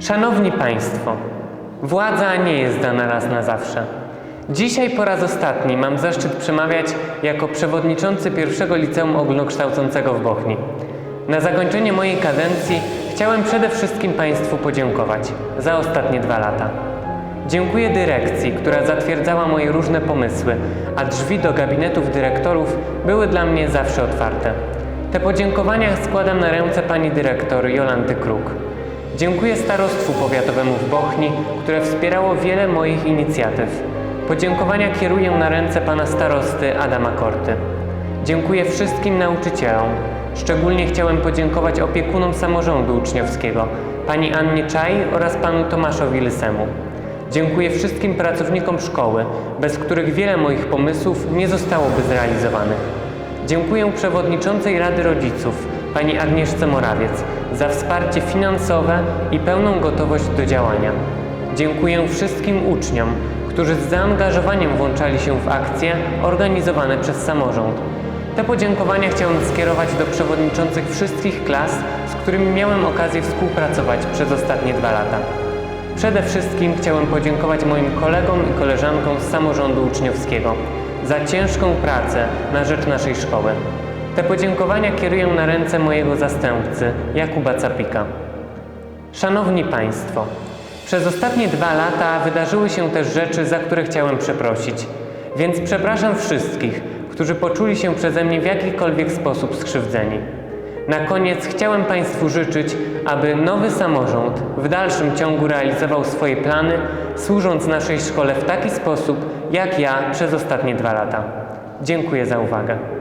Szanowni Państwo, władza nie jest dana raz na zawsze. Dzisiaj po raz ostatni mam zaszczyt przemawiać jako przewodniczący pierwszego liceum ogólnokształcącego w Bochni. Na zakończenie mojej kadencji chciałem przede wszystkim Państwu podziękować za ostatnie dwa lata. Dziękuję dyrekcji, która zatwierdzała moje różne pomysły, a drzwi do gabinetów dyrektorów były dla mnie zawsze otwarte. Te podziękowania składam na ręce pani dyrektor Jolanty Kruk. Dziękuję starostwu powiatowemu w Bochni, które wspierało wiele moich inicjatyw. Podziękowania kieruję na ręce pana starosty Adama Korty. Dziękuję wszystkim nauczycielom. Szczególnie chciałem podziękować opiekunom samorządu uczniowskiego, pani Annie Czaj oraz panu Tomaszowi Lysemu. Dziękuję wszystkim pracownikom szkoły, bez których wiele moich pomysłów nie zostałoby zrealizowanych. Dziękuję przewodniczącej Rady Rodziców, pani Agnieszce Morawiec, za wsparcie finansowe i pełną gotowość do działania. Dziękuję wszystkim uczniom, którzy z zaangażowaniem włączali się w akcje organizowane przez samorząd. Te podziękowania chciałem skierować do przewodniczących wszystkich klas, z którymi miałem okazję współpracować przez ostatnie dwa lata. Przede wszystkim chciałem podziękować moim kolegom i koleżankom z samorządu uczniowskiego za ciężką pracę na rzecz naszej szkoły. Te podziękowania kieruję na ręce mojego zastępcy, Jakuba Capika. Szanowni Państwo, przez ostatnie dwa lata wydarzyły się też rzeczy, za które chciałem przeprosić, więc przepraszam wszystkich, którzy poczuli się przeze mnie w jakikolwiek sposób skrzywdzeni. Na koniec chciałem Państwu życzyć, aby nowy samorząd w dalszym ciągu realizował swoje plany, służąc naszej szkole w taki sposób, jak ja przez ostatnie dwa lata. Dziękuję za uwagę.